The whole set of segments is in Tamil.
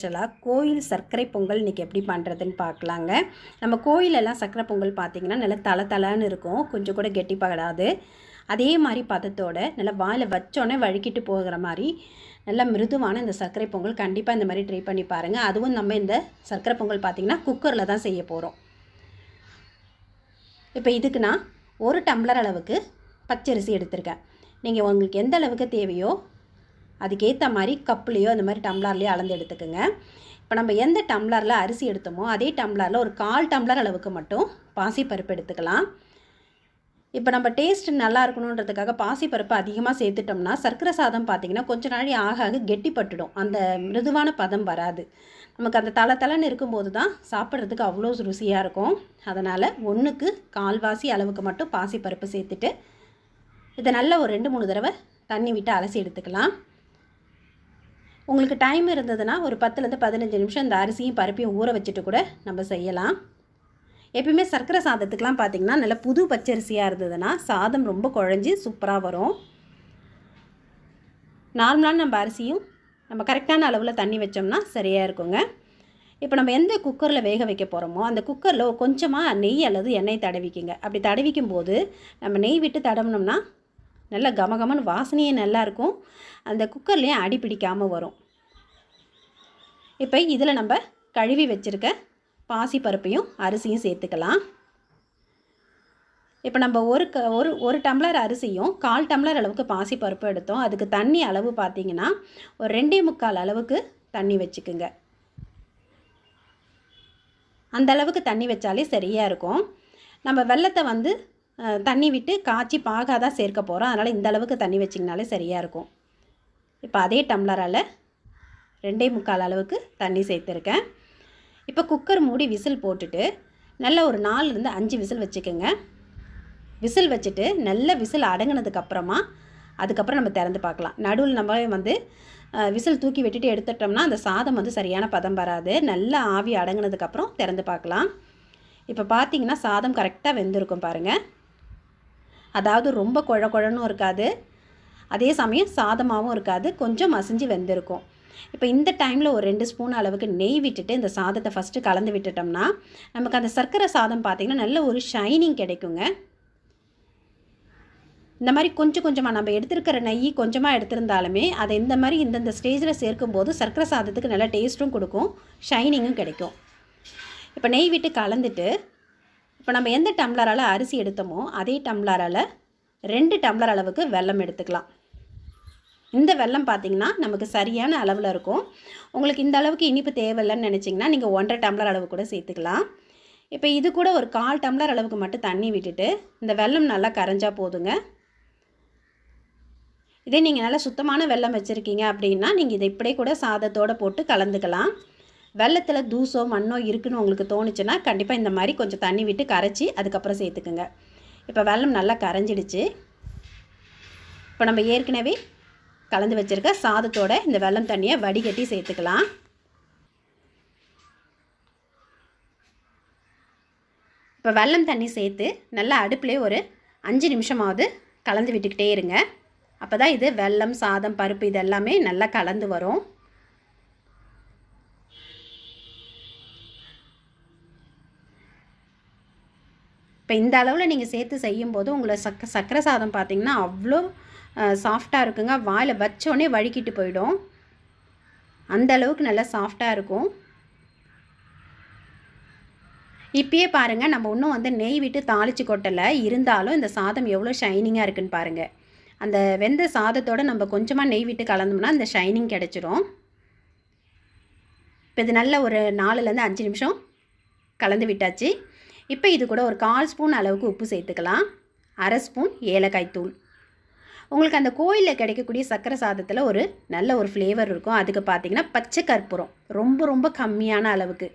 ஸ்பெஷலாக கோயில் சர்க்கரை பொங்கல் இன்றைக்கி எப்படி பண்ணுறதுன்னு பார்க்கலாங்க. நம்ம கோயிலெல்லாம் சர்க்கரை பொங்கல் பார்த்திங்கன்னா நல்லா தலை தலைன்னு இருக்கும். கொஞ்சம் கூட கெட்டிப்படாது அதே மாதிரி பதத்தோட நல்லா வாயில் வச்சோடனே வழுக்கிட்டு போகிற மாதிரி நல்லா மிருதுவான இந்த சர்க்கரை பொங்கல் கண்டிப்பாக இந்த மாதிரி ட்ரை பண்ணி பாருங்கள் அதுவும் நம்ம இந்த சர்க்கரை பொங்கல் பார்த்திங்கன்னா குக்கரில் தான் செய்ய போகிறோம் இப்போ இதுக்கு நான் ஒரு டம்ளர் அளவுக்கு பச்சரிசி எடுத்திருக்கேன். நீங்கள் உங்களுக்கு எந்த அளவுக்கு தேவையோ அதுக்கேற்ற மாதிரி கப்புலேயோ அந்த மாதிரி டம்ளர்லேயோ அளந்து எடுத்துக்கோங்க. இப்போ நம்ம எந்த டம்ளரில் அரிசி எடுத்தோமோ அதே டம்ளரில் ஒரு கால் டம்ளர் அளவுக்கு மட்டும் பாசிப்பருப்பு எடுத்துக்கலாம். இப்போ நம்ம டேஸ்ட் நல்லா இருக்கணுன்றதுக்காக பாசிப்பருப்பு அதிகமாக சேர்த்துட்டோம்னா சர்க்கரை சாதம் பார்த்திங்கன்னா கொஞ்ச நாளை ஆக ஆக கெட்டிப்பட்டுடும். அந்த மிருதுவான பதம் வராது. நமக்கு அந்த தலை தலைன்னு இருக்கும்போது தான் சாப்பிட்றதுக்கு அவ்வளோ ருசியாக இருக்கும். அதனால் ஒன்றுக்கு கால்வாசி அளவுக்கு மட்டும் பாசிப்பருப்பு சேர்த்துட்டு இதை நல்லா ஒரு ரெண்டு மூணு தடவை தண்ணி விட்டு அலசி எடுத்துக்கலாம். உங்களுக்கு டைம் இருந்ததுன்னா ஒரு பத்துலேருந்து பதினஞ்சு நிமிஷம் இந்த அரிசியும் பருப்பையும் ஊற வச்சுட்டு கூட நம்ம செய்யலாம். எப்பயுமே சர்க்கரை சாதத்துக்கெலாம் பார்த்திங்கன்னா நல்ல புது பச்சரிசியாக இருந்ததுன்னா சாதம் ரொம்ப குழஞ்சி சூப்பராக வரும். நார்மலான நம்ம அரிசியும் நம்ம கரெக்டான அளவில் தண்ணி வச்சோம்னா சரியாக இருக்குங்க. இப்போ நம்ம எந்த குக்கரில் வேக வைக்க போகிறோமோ அந்த குக்கரில் கொஞ்சமாக நெய் அல்லது எண்ணெய் தடவிக்குங்க. அப்படி தடவிக்கும் போது நம்ம நெய் விட்டு தடவினோம்னா நல்ல கமகமன்னு வாசனையே நல்லாயிருக்கும். அந்த குக்கர்லேயும் அடி பிடிக்காமல் வரும். இப்போ இதில் நம்ம கழுவி வச்சுருக்க பாசி பருப்பையும் அரிசியும் சேர்த்துக்கலாம். இப்போ நம்ம ஒரு க ஒரு ஒரு டம்ளர் அரிசியும் கால் டம்ளர் அளவுக்கு பாசி பருப்பு எடுத்தோம். அதுக்கு தண்ணி அளவு பார்த்திங்கன்னா ஒரு ரெண்டே முக்கால் அளவுக்கு தண்ணி வச்சுக்குங்க. அந்த அளவுக்கு தண்ணி வச்சாலே சரியாக இருக்கும். நம்ம வெள்ளத்தை வந்து தண்ணி விட்டு காய்ச்சி பாகாக தான் சேர்க்க போகிறோம் அதனால் இந்த அளவுக்கு தண்ணி வச்சிங்கனாலே சரியாக இருக்கும். இப்போ அதே டம்ளரால் ரெண்டே முக்கால் அளவுக்கு தண்ணி சேர்த்துருக்கேன். இப்போ குக்கர் மூடி விசில் போட்டுட்டு நல்ல ஒரு நாலுலேருந்து அஞ்சு விசில் வச்சுக்கோங்க. விசில் வச்சுட்டு நல்ல விசில் அடங்கினதுக்கப்புறமா அதுக்கப்புறம் நம்ம திறந்து பார்க்கலாம். நடுவில் நம்ம வந்து விசில் தூக்கி விட்டுட்டு எடுத்துட்டோம்னா அந்த சாதம் வந்து சரியான பதம் வராது. நல்ல ஆவி அடங்கினதுக்கப்புறம் திறந்து பார்க்கலாம். இப்போ பார்த்தீங்கன்னா சாதம் கரெக்டாக வெந்திருக்கும் பாருங்கள் அதாவது ரொம்ப குழ குழனும் இருக்காது. அதே சமயம் சாதமாகவும் இருக்காது. கொஞ்சம் மசிஞ்சு வெந்திருக்கும். இப்போ இந்த டைமில் ஒரு ரெண்டு ஸ்பூன் அளவுக்கு நெய் விட்டுட்டு இந்த சாதத்தை ஃபஸ்ட்டு கலந்து விட்டுட்டோம்னா நமக்கு அந்த சர்க்கரை சாதம் பார்த்திங்கன்னா நல்ல ஒரு ஷைனிங் கிடைக்குங்க. இந்த மாதிரி கொஞ்சம் கொஞ்சமாக நம்ம எடுத்துருக்கிற நெய் கொஞ்சமாக எடுத்திருந்தாலுமே அதை இந்த மாதிரி இந்தந்த ஸ்டேஜில் சேர்க்கும்போது சர்க்கரை சாதத்துக்கு நல்ல டேஸ்ட்டும் கொடுக்கும் ஷைனிங்கும் கிடைக்கும். இப்போ நெய் விட்டு கலந்துட்டு இப்போ நம்ம எந்த டம்ளரால் அரிசி எடுத்தோமோ அதே டம்ளரால் ரெண்டு டம்ளர் அளவுக்கு வெல்லம் எடுத்துக்கலாம். இந்த வெல்லம் பார்த்திங்கன்னா நமக்கு சரியான அளவில் இருக்கும். உங்களுக்கு இந்த அளவுக்கு இனிப்பு தேவையில்லைன்னு நினச்சிங்கன்னா நீங்கள் ஒன்றரை டம்ளர் அளவு கூட சேர்த்துக்கலாம். இப்போ இது கூட ஒரு கால் டம்ளர் அளவுக்கு மட்டும் தண்ணி விட்டுட்டு இந்த வெல்லம் நல்லா கரைஞ்சால் போதுங்க. இதே நீங்கள் நல்லா சுத்தமான வெல்லம் வச்சுருக்கீங்க அப்படின்னா நீங்கள் இதை இப்படியே கூட சாதத்தோடு போட்டு கலந்துக்கலாம். வெள்ளத்தில் தூசோ மண்ணோ இருக்குன்னு உங்களுக்கு தோணுச்சுன்னா கண்டிப்பாக இந்த மாதிரி கொஞ்சம் தண்ணி விட்டு கரைச்சி அதுக்கப்புறம் சேர்த்துக்குங்க. இப்போ வெள்ளம் நல்லா கரைஞ்சிடுச்சு. இப்போ நம்ம ஏற்கனவே கலந்து வச்சுருக்க சாதத்தோட இந்த வெள்ளம் தண்ணியை வடிகட்டி சேர்த்துக்கலாம். இப்போ வெள்ளம் தண்ணி சேர்த்து நல்லா அடுப்புலேயே ஒரு அஞ்சு நிமிஷமாவது கலந்து விட்டுக்கிட்டே இருங்க. அப்போ தான் இது வெல்லம் சாதம் பருப்பு இது எல்லாமே நல்லா கலந்து வரும். இப்போ இந்த அளவில் நீங்கள் சேர்த்து செய்யும்போது உங்களை சக்க சக்கரை சாதம் பார்த்திங்கன்னா அவ்வளோ சாஃப்டாக இருக்குங்க. வாயில் வச்சோடனே வழுக்கிட்டு போயிடும். அந்த அளவுக்கு நல்லா சாஃப்டாக இருக்கும். இப்பயே பாருங்கள் நம்ம இன்னும் வந்து நெய் விட்டு தாளித்து கொட்டலை. இருந்தாலும் இந்த சாதம் எவ்வளோ ஷைனிங்காக இருக்குன்னு பாருங்கள் அந்த வெந்த சாதத்தோடு நம்ம கொஞ்சமாக நெய் விட்டு கலந்தோம்னா அந்த ஷைனிங் கிடச்சிரும். இப்போ இது நல்ல ஒரு நாலுலேருந்து அஞ்சு நிமிஷம் கலந்து விட்டாச்சு. இப்போ இது கூட ஒரு கால் ஸ்பூன் அளவுக்கு உப்பு சேர்த்துக்கலாம். அரை ஸ்பூன் ஏலக்காய் தூள். உங்களுக்கு அந்த கோயிலில் கிடைக்கக்கூடிய சர்க்கரை சாதத்தில் ஒரு நல்ல ஒரு ஃப்ளேவர் இருக்கும். அதுக்கு பார்த்திங்கன்னா பச்சை கற்பூரம். ரொம்ப ரொம்ப கம்மியான அளவுக்கு.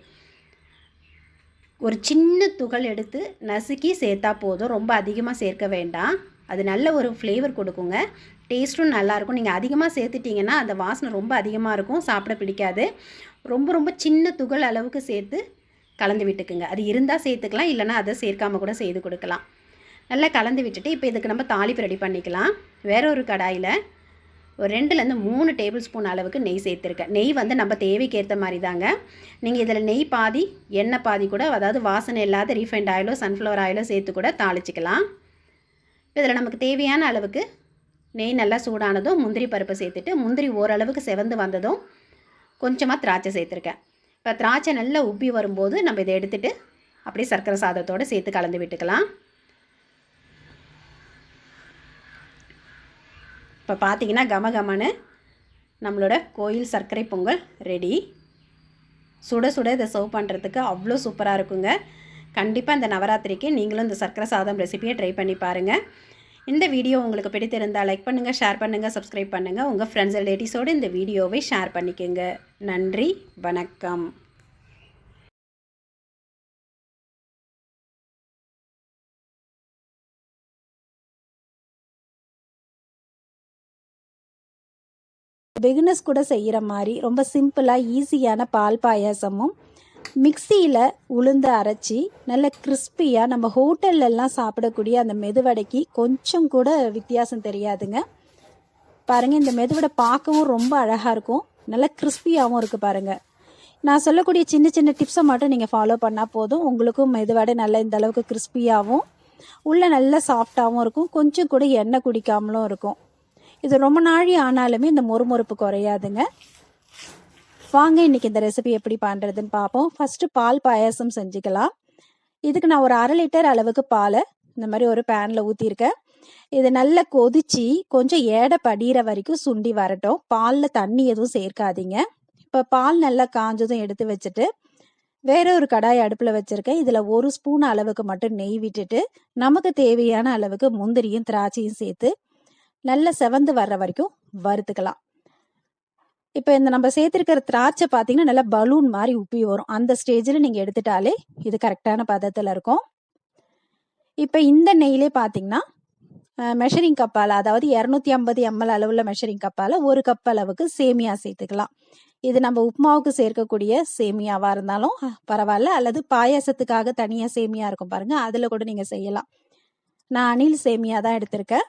ஒரு சின்ன துகள் எடுத்து நசுக்கி சேர்த்தா போதும். ரொம்ப அதிகமாக சேர்க்க வேண்டாம். அது நல்ல ஒரு ஃப்ளேவர் கொடுக்குங்க. டேஸ்ட்டும் நல்லாயிருக்கும் நீங்கள் அதிகமாக சேர்த்துட்டிங்கன்னா அந்த வாசனை ரொம்ப அதிகமாக இருக்கும். சாப்பிட பிடிக்காது. ரொம்ப ரொம்ப சின்ன துகள் அளவுக்கு சேர்த்து கலந்து விட்டுக்குங்க. அது இருந்தால் சேர்த்துக்கலாம் இல்லைனா அதை சேர்க்காமல் கூட செய்து கொடுக்கலாம். நல்லா கலந்து விட்டுட்டு இப்போ இதுக்கு நம்ம தாளிப்பு ரெடி பண்ணிக்கலாம். வேற ஒரு கடாயில் ஒரு ரெண்டுலேருந்து மூணு டேபிள் ஸ்பூன் அளவுக்கு நெய் சேர்த்துருக்கேன் நெய் வந்து நம்ம தேவைக்கு ஏற்ற மாதிரி தாங்க நீங்கள் இதில் நெய் பாதி எண்ணெய் பாதி கூட அதாவது வாசனை இல்லாத ரீஃபைண்ட் ஆயிலோ சன்ஃப்ளவர் ஆயிலோ சேர்த்து கூட தாளிச்சிக்கலாம். இதில் நமக்கு தேவையான அளவுக்கு நெய் நல்லா சூடானதும் முந்திரி பருப்பை சேர்த்துட்டு முந்திரி ஓரளவுக்கு செவந்து வந்ததும் கொஞ்சமாக திராட்சை சேர்த்துருக்கேன். இப்போ திராட்சை நல்லா உப்பி வரும்போது நம்ம இதை எடுத்துகிட்டு அப்படியே சர்க்கரை சாதத்தோடு சேர்த்து கலந்து விட்டுக்கலாம். இப்போ பார்த்தீங்கன்னா கம நம்மளோட கோயில் சர்க்கரை பொங்கல் ரெடி. சுட சுட இதை சர்வ் பண்ணுறதுக்கு அவ்வளோ சூப்பராக இருக்குங்க. கண்டிப்பாக இந்த நவராத்திரிக்கு நீங்களும் இந்த சர்க்கரை சாதம் ரெசிபியை ட்ரை பண்ணி பாருங்கள் இந்த வீடியோ உங்களுக்கு பிடித்திருந்தால் லைக் பண்ணுங்கள் ஷேர் பண்ணுங்கள் சப்ஸ்கிரைப் பண்ணுங்கள் உங்கள் ஃப்ரெண்ட்ஸ் ரிலேட்டிவ்ஸோடு இந்த வீடியோவை ஷேர் பண்ணிக்கோங்க. நன்றி வணக்கம். பிகினர்ஸ் கூட செய்கிற மாதிரி ரொம்ப சிம்பிளாக ஈஸியான பால் பாயாசமும் மிக்சியில் உளுந்து அரைச்சி நல்ல கிறிஸ்பியாக நம்ம ஹோட்டல்லலாம் சாப்பிடக்கூடிய அந்த மெதுவடைக்கு கொஞ்சம் கூட வித்தியாசம் தெரியாதுங்க. பாருங்கள் இந்த மெதுவடை பார்க்கவும் ரொம்ப அழகாக இருக்கும். நல்ல கிறிஸ்பியாகவும் இருக்குது பாருங்கள் நான் சொல்லக்கூடிய சின்ன சின்ன டிப்ஸை மட்டும் நீங்கள் ஃபாலோ பண்ணால் போதும். உங்களுக்கும் மெதுவடை நல்ல இந்த அளவுக்கு கிறிஸ்பியாகவும் உள்ளே நல்ல சாஃப்டாகவும் இருக்கும். கொஞ்சம் கூட எண்ணெய் குடிக்காமலும் இருக்கும். இது ரொம்ப நாழி ஆனாலுமே இந்த மொறுமொறுப்பு குறையாதுங்க. வாங்க இன்னைக்கு இந்த ரெசிபி எப்படி பண்ணுறதுன்னு பார்ப்போம் ஃபஸ்ட்டு பால் பாயாசம் செஞ்சுக்கலாம். இதுக்கு நான் ஒரு அரை லிட்டர் அளவுக்கு பாலை இந்த மாதிரி ஒரு பேனில் ஊற்றிருக்கேன் இது நல்லா கொதிச்சு கொஞ்சம் ஏடை படிகிற வரைக்கும் சுண்டி வரட்டும். பாலில் தண்ணி எதுவும் சேர்க்காதீங்க. இப்போ பால் நல்லா காஞ்சதும் எடுத்து வச்சுட்டு வேற ஒரு கடாய் அடுப்பில் வச்சுருக்கேன். இதில் ஒரு ஸ்பூன் அளவுக்கு மட்டும் நெய் விட்டுட்டு நமக்கு தேவையான அளவுக்கு முந்திரியும் திராட்சையும் சேர்த்து நல்லா செவந்து வர்ற வரைக்கும் வறுத்துக்கலாம். இப்போ இந்த நம்ம சேர்த்துருக்கிற திராட்சை பார்த்தீங்கன்னா நல்லா பலூன் மாதிரி உப்பி வரும். அந்த ஸ்டேஜில் நீங்கள் எடுத்துட்டாலே இது கரெக்டான பதத்தில் இருக்கும். இப்போ இந்த நெய்லே பார்த்தீங்கன்னா மெஷரிங் கப்பால் அதாவது இரநூத்தி ஐம்பது எம்எல் அளவில் மெஷரிங் கப்பால் ஒரு கப் அளவுக்கு சேமியா சேர்த்துக்கலாம். இது நம்ம உப்மாவுக்கு சேர்க்கக்கூடிய சேமியாவாக இருந்தாலும் பரவாயில்ல. அல்லது பாயாசத்துக்காக தனியாக சேமியா இருக்கும் பாருங்கள் அதில் கூட நீங்கள் செய்யலாம். நான் அணில் சேமியா தான் எடுத்திருக்கேன்.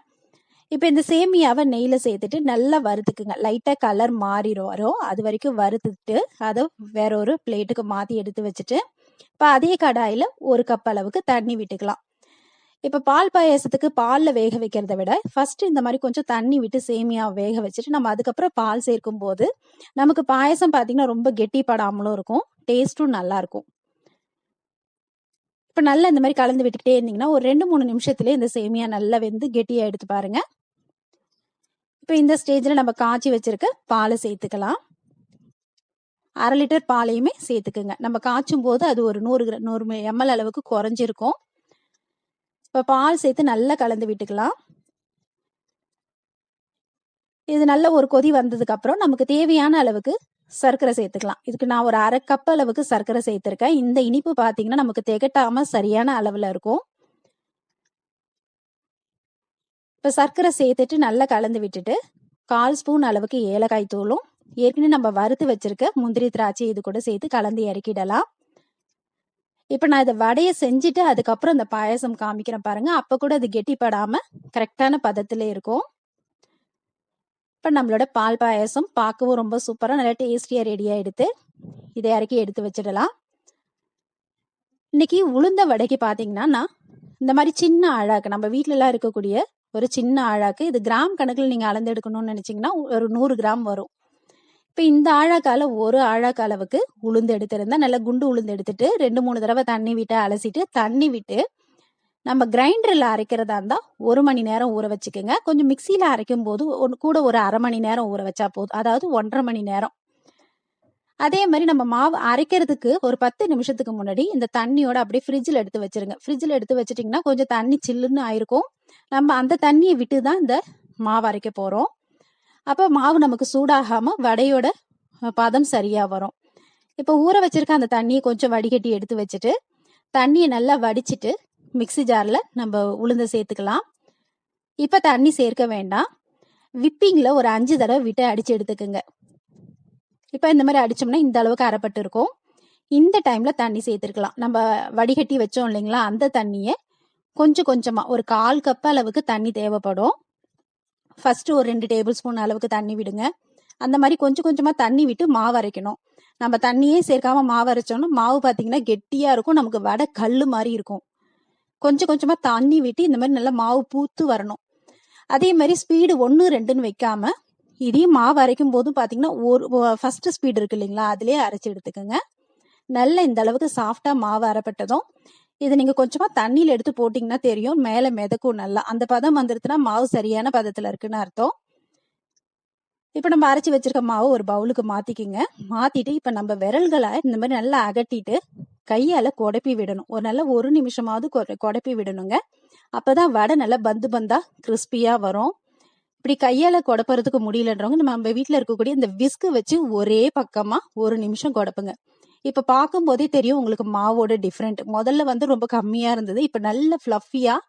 இப்போ இந்த சேமியாவை நெய்யில் சேர்த்துட்டு நல்லா வறுத்துக்குங்க. லைட்டாக கலர் மாறிடும் வரும். அது வரைக்கும் வறுத்துட்டு அதை வேற ஒரு பிளேட்டுக்கு மாற்றி எடுத்து வச்சுட்டு இப்போ அதே கடாயில் ஒரு கப் அளவுக்கு தண்ணி விட்டுக்கலாம். இப்போ பால் பாயாசத்துக்கு பாலில் வேக வைக்கிறத விட ஃபர்ஸ்ட் இந்த மாதிரி கொஞ்சம் தண்ணி விட்டு சேமியா வேக வச்சுட்டு நம்ம அதுக்கப்புறம் பால் சேர்க்கும் போது நமக்கு பாயசம் பார்த்தீங்கன்னா ரொம்ப கெட்டிப்படாமலும் இருக்கும். டேஸ்ட்டும் நல்லா இருக்கும். இப்போ நல்லா இந்த மாதிரி கலந்து விட்டுக்கிட்டே இருந்தீங்கன்னா ஒரு ரெண்டு மூணு நிமிஷத்துலேயே இந்த சேமியா நல்லா வெந்து கெட்டியாக எடுத்து பாருங்கள் இப்போ இந்த ஸ்டேஜில் நம்ம காய்ச்சி வச்சிருக்க பாலை சேர்த்துக்கலாம். அரை லிட்டர் பாலையுமே சேர்த்துக்குங்க. நம்ம காய்ச்சும் போது அது ஒரு நூறு கிராம் நூறு எம்எல் அளவுக்கு குறைஞ்சிருக்கும். இப்போ பால் சேர்த்து நல்லா கலந்து விட்டுக்கலாம். இது நல்ல ஒரு கொதி வந்ததுக்கு அப்புறம் நமக்கு தேவையான அளவுக்கு சர்க்கரை சேர்த்துக்கலாம். இதுக்கு நான் ஒரு அரை கப் அளவுக்கு சர்க்கரை சேர்த்துருக்கேன். இந்த இனிப்பு பார்த்தீங்கன்னா நமக்கு திகட்டாம சரியான அளவில் இருக்கும். இப்போ சர்க்கரை சேர்த்துட்டு நல்லா கலந்து விட்டுட்டு கால் ஸ்பூன் அளவுக்கு ஏலக்காய் தூளும் ஏற்கனவே நம்ம வறுத்து வச்சிருக்க முந்திரி திராட்சை இது கூட சேர்த்து கலந்து இறக்கிடலாம். இப்போ நான் இதை வடையை செஞ்சுட்டு அதுக்கப்புறம் இந்த பாயசம் காமிக்கிறேன் பாருங்க. அப்போ கூட அது கெட்டிப்படாம கரெக்டான பதத்தில் இருக்கும். இப்போ நம்மளோட பால் பாயசம் பார்க்கவும் ரொம்ப சூப்பராக நல்லா டேஸ்டியாக ரெடியாக எடுத்து இதை இறக்கி எடுத்து வச்சிடலாம். இன்னைக்கு உளுந்த வடைக்கு பார்த்தீங்கன்னா நான் இந்த மாதிரி சின்ன அழகு நம்ம வீட்டிலலாம் இருக்கக்கூடிய ஒரு சின்ன ஆழாக்கு இது கிராம் கணக்கில் நீங்கள் அளந்து எடுக்கணும்னு நினச்சிங்கன்னா ஒரு நூறு கிராம் வரும். இப்போ இந்த ஆழாக்கால ஒரு ஆழாக்கு அளவுக்கு உளுந்து எடுத்திருந்தா நல்லா குண்டு உளுந்து எடுத்துட்டு ரெண்டு மூணு தடவை தண்ணி விட்டு அலசிட்டு தண்ணி விட்டு நம்ம கிரைண்டரில் அரைக்கிறதா இருந்தால் ஒரு மணி நேரம் ஊற வச்சுக்கோங்க. கொஞ்சம் மிக்சியில் அரைக்கும் போது ஒன்று கூட ஒரு அரை மணி நேரம் ஊற வச்சா போதும். அதாவது ஒன்றரை மணி நேரம். அதே மாதிரி நம்ம மாவு அரைக்கிறதுக்கு ஒரு பத்து நிமிஷத்துக்கு முன்னாடி இந்த தண்ணியோட அப்படியே ஃப்ரிட்ஜில் எடுத்து வச்சிருங்க. ஃப்ரிட்ஜில் எடுத்து வச்சிட்டிங்கன்னா கொஞ்சம் தண்ணி சில்லுன்னு ஆயிருக்கும். நம்ம அந்த தண்ணியை விட்டு தான் இந்த மாவு அரைக்க போகிறோம் அப்போ மாவு நமக்கு சூடாகாமல் வடையோட பதம் சரியாக வரும். இப்போ ஊற வச்சிருக்க அந்த தண்ணியை கொஞ்சம் வடிகட்டி எடுத்து வச்சுட்டு தண்ணியை நல்லா வடிச்சிட்டு மிக்சி ஜாரில் நம்ம உளுந்த சேர்த்துக்கலாம். இப்போ தண்ணி சேர்க்க வேண்டாம். விப்பிங்கில் ஒரு அஞ்சு தடவை விட்டு அடித்து எடுத்துக்கோங்க. இப்போ இந்த மாதிரி அடித்தோம்னா இந்த அளவுக்கு அரைப்பட்டு இருக்கும். இந்த டைமில் தண்ணி சேர்த்துருக்கலாம். நம்ம வடிகட்டி வச்சோம் இல்லைங்களா? அந்த தண்ணியை கொஞ்சம் கொஞ்சமாக ஒரு கால் கப் அளவுக்கு தண்ணி தேவைப்படும். ஃபஸ்ட்டு ஒரு ரெண்டு டேபிள் ஸ்பூன் அளவுக்கு தண்ணி விடுங்க. அந்த மாதிரி கொஞ்சம் கொஞ்சமாக தண்ணி விட்டு மாவு அரைக்கணும். நம்ம தண்ணியே சேர்க்காம மாவு அரைச்சோம்னா மாவு பார்த்தீங்கன்னா கெட்டியாக இருக்கும். நமக்கு வடை கல் மாதிரி இருக்கும். கொஞ்சம் கொஞ்சமாக தண்ணி விட்டு இந்த மாதிரி நல்லா மாவு பூத்து வரணும். அதே மாதிரி ஸ்பீடு ஒன்று ரெண்டுன்னு வைக்காம இதே மாவு அரைக்கும் போதும் பார்த்தீங்கன்னா ஒரு ஃபர்ஸ்ட் ஸ்பீடு இருக்கு இல்லைங்களா? அதுலேயே அரைச்சி எடுத்துக்கோங்க. நல்ல இந்த அளவுக்கு சாஃப்டாக மாவு அரைப்பட்டதும் இதை நீங்கள் கொஞ்சமாக தண்ணியில் எடுத்து போட்டிங்கன்னா தெரியும் மேலே மிதக்கும் நல்லா. அந்த பதம் வந்துருச்சுன்னா மாவு சரியான பதத்தில் இருக்குன்னு அர்த்தம். இப்போ நம்ம அரைச்சி வச்சிருக்க மாவு ஒரு பவுலுக்கு மாற்றிக்கிங்க மாற்றிட்டு இப்போ நம்ம விரல்களை இந்த மாதிரி நல்லா அகட்டிட்டு கையால் குடப்பி விடணும். ஒரு நல்ல ஒரு நிமிஷமாவது கொ- குடப்பி விடணுங்க. அப்பதான் வடை நல்லா பந்து பந்தா கிறிஸ்பியாக வரும். இப்படி கையால் குடப்புறதுக்கு முடியலன்றவங்க நம்ம வீட்டில் இருக்கக்கூடிய இந்த விஸ்கு வச்சு ஒரே பக்கமாக ஒரு நிமிஷம் குடப்புங்க. இப்போ பார்க்கும்போதே தெரியும் உங்களுக்கு மாவோட டிஃப்ரெண்ட் முதல்ல வந்து ரொம்ப கம்மியாக இருந்தது. இப்போ நல்ல ஃப்ளஃபியாக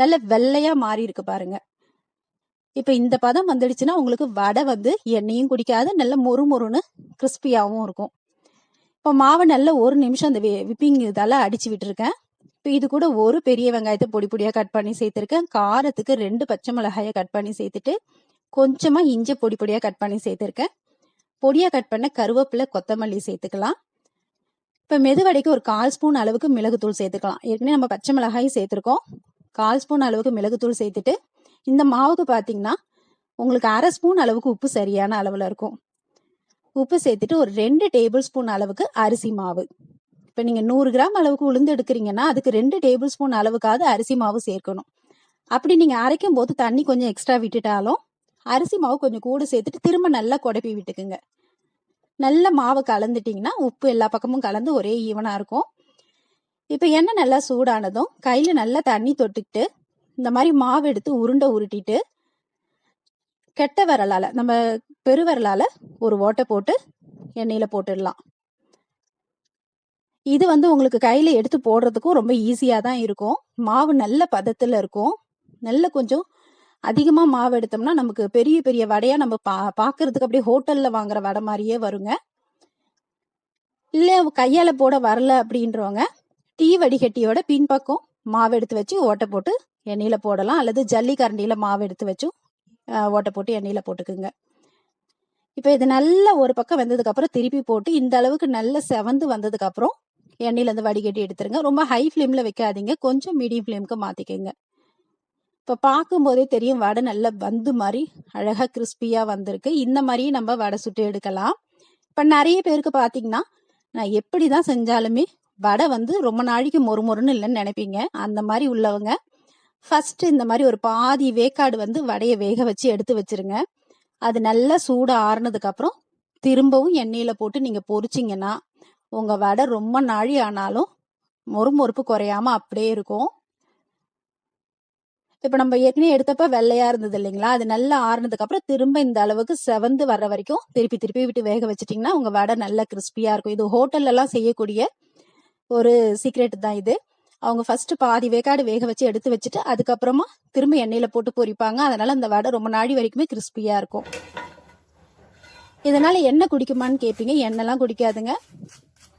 நல்ல வெள்ளையாக மாறி இருக்கு பாருங்க. இப்போ இந்த பதம் வந்துடுச்சுன்னா உங்களுக்கு வடை வந்து எண்ணெயும் குடிக்காது நல்ல மொறு மொறுன்னு கிறிஸ்பியாவும் இருக்கும். இப்போ மாவை நல்ல ஒரு நிமிஷம் அந்த விப்பிங் இதால அடிச்சு விட்டுருக்கேன். இப்போ இது கூட ஒரு பெரிய வெங்காயத்தை பொடி பொடியாக கட் பண்ணி சேர்த்துருக்கேன். காரத்துக்கு ரெண்டு பச்சை மிளகாயை கட் பண்ணி சேர்த்துட்டு கொஞ்சமாக இஞ்சி பொடி பொடியாக கட் பண்ணி சேர்த்துருக்கேன். பொடியாக கட் பண்ண கருவேப்பிலை கொத்தமல்லி சேர்த்துக்கலாம். இப்போ மெதுவடைக்கு ஒரு கால் ஸ்பூன் அளவுக்கு மிளகுத்தூள் சேர்த்துக்கலாம். ஏற்கனவே நம்ம பச்சை மிளகாயும் சேர்த்துருக்கோம். கால் ஸ்பூன் அளவுக்கு மிளகுத்தூள் சேர்த்துட்டு இந்த மாவுக்கு பார்த்தீங்கன்னா உங்களுக்கு அரை ஸ்பூன் அளவுக்கு உப்பு சரியான அளவில் இருக்கும். உப்பு சேர்த்துட்டு ஒரு ரெண்டு டேபிள் ஸ்பூன் அளவுக்கு அரிசி மாவு. இப்போ நீங்கள் நூறு கிராம் அளவுக்கு உளுந்து எடுக்கிறீங்கன்னா அதுக்கு ரெண்டு டேபிள் ஸ்பூன் அளவுக்காவது அரிசி மாவு சேர்க்கணும். அப்படி நீங்கள் அரைக்கும் போது தண்ணி கொஞ்சம் எக்ஸ்ட்ரா விட்டுட்டாலும் அரிசி மாவு கொஞ்சம் கூட சேர்த்துட்டு திரும்ப நல்லா குடப்பி விட்டுக்குங்க. நல்ல மாவு கலந்துட்டிங்கன்னா உப்பு எல்லா பக்கமும் கலந்து ஒரே ஈவனாக இருக்கும். இப்போ எண்ணெய் நல்லா சூடானதும் கையில் நல்லா தண்ணி தொட்டுக்கிட்டு இந்த மாதிரி மாவு எடுத்து உருண்டை உருட்டிட்டு கெட்ட விரலால் நம்ம பெருவிரலால் ஒரு ஓட்டை போட்டு எண்ணெயில் போட்டுடலாம். இது வந்து உங்களுக்கு கையில் எடுத்து போடுறதுக்கும் ரொம்ப ஈஸியாக தான் இருக்கும். மாவு நல்ல பதத்தில் இருக்கும். நல்ல கொஞ்சம் அதிகமாக மாவு எடுத்தோம்னா நமக்கு பெரிய பெரிய வடையாக நம்ம பா பார்க்கறதுக்கு அப்படியே ஹோட்டலில் வாங்குற வடை மாதிரியே வருங்க. இல்லை கையால் போட வரல அப்படின்றவங்க டீ வடிகட்டியோட பின்பக்கம் மாவு எடுத்து வச்சு ஓட்டை போட்டு எண்ணெயில் போடலாம். அல்லது ஜல்லி கரண்டியில் மாவு எடுத்து வச்சும் ஓட்டை போட்டு எண்ணெயில் போட்டுக்குங்க. இப்போ இது நல்ல ஒரு பக்கம் வெந்ததுக்கப்புறம் திருப்பி போட்டு இந்த அளவுக்கு நல்ல செவந்து வந்ததுக்கப்புறம் எண்ணெயிலேருந்து வடிகட்டி எடுத்துருங்க. ரொம்ப ஹை ஃப்ளேமில் வைக்காதீங்க. கொஞ்சம் மீடியம் ஃப்ளேமுக்கு மாற்றிக்கோங்க இப்போ பார்க்கும்போதே தெரியும் வடை நல்ல வந்து மாதிரி அழகாக கிறிஸ்பியாக வந்திருக்கு. இந்த மாதிரியே நம்ம வடை சுட்டு எடுக்கலாம். இப்போ நிறைய பேருக்கு பார்த்தீங்கன்னா நான் எப்படி தான் செஞ்சாலுமே வடை வந்து ரொம்ப நாளைக்கு மொறு மொறுன்னு இல்லைன்னு நினைப்பீங்க. அந்த மாதிரி உள்ளவங்க ஃபர்ஸ்ட் இந்த மாதிரி ஒரு பாதி வேக்காடு வந்து வடையை வேக வச்சு எடுத்து வச்சிருங்க. அது நல்லா சூடு ஆறுனதுக்கப்புறம் திரும்பவும் எண்ணெயில போட்டு நீங்க பொறிச்சிங்கன்னா உங்க வடை ரொம்ப நாழி ஆனாலும் மொறு மொறுப்பு குறையாம அப்படியே இருக்கும். இப்ப நம்ம ஏற்கனவே எடுத்தப்ப வெள்ளையா இருந்தது இல்லைங்களா? அது நல்லா ஆறுனதுக்கு அப்புறம் திரும்ப இந்த அளவுக்கு செவந்து வர்ற வரைக்கும் திருப்பி திருப்பி விட்டு வேக வச்சிட்டிங்கன்னா உங்க வடை நல்லா கிறிஸ்பியா இருக்கும். இது ஹோட்டல்ல எல்லாம் செய்யக்கூடிய ஒரு சீக்ரெட் தான் இது. அவங்க ஃபர்ஸ்ட் பாதி வேக்காடு வேக வச்சு எடுத்து வச்சுட்டு அதுக்கப்புறமா திரும்ப எண்ணெயில போட்டு பொரிப்பாங்க. அதனால அந்த வடை ரொம்ப நாடி வரைக்குமே கிறிஸ்பியா இருக்கும். இதனால எண்ணெய் குடிக்குமான்னு கேட்பீங்க எண்ணெய்லாம் குடிக்காதுங்க.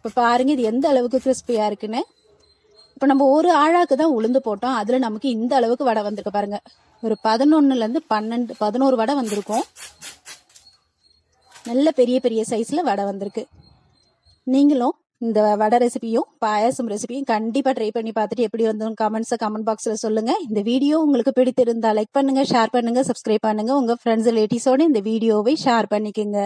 இப்போ பாருங்க இது எந்த அளவுக்கு கிறிஸ்பியாக இருக்குன்னு. இப்போ நம்ம ஒரு ஆழாக்கு தான் உளுந்து போட்டோம். அதில் நமக்கு இந்த அளவுக்கு வடை வந்திருக்கு பாருங்க. ஒரு பதினொன்னுலேருந்து பன்னெண்டு பதினோரு வடை வந்திருக்கும். நல்ல பெரிய பெரிய சைஸில் வடை வந்திருக்கு. நீங்களும் இந்த வடை ரெசிபியும் பாயாசம் ரெசிபியும் கண்டிப்பாக ட்ரை பண்ணி பார்த்துட்டு எப்படி வந்தோம் கமெண்ட்ஸை கமெண்ட் பாக்ஸில் சொல்லுங்கள் இந்த வீடியோ உங்களுக்கு பிடித்திருந்தால் லைக் பண்ணுங்கள் ஷேர் பண்ணுங்கள் சப்ஸ்கிரைப் பண்ணுங்கள் உங்கள் ஃப்ரெண்ட்ஸ் ரிலேட்டிவ்ஸோடு இந்த வீடியோவை ஷேர் பண்ணிக்கோங்க.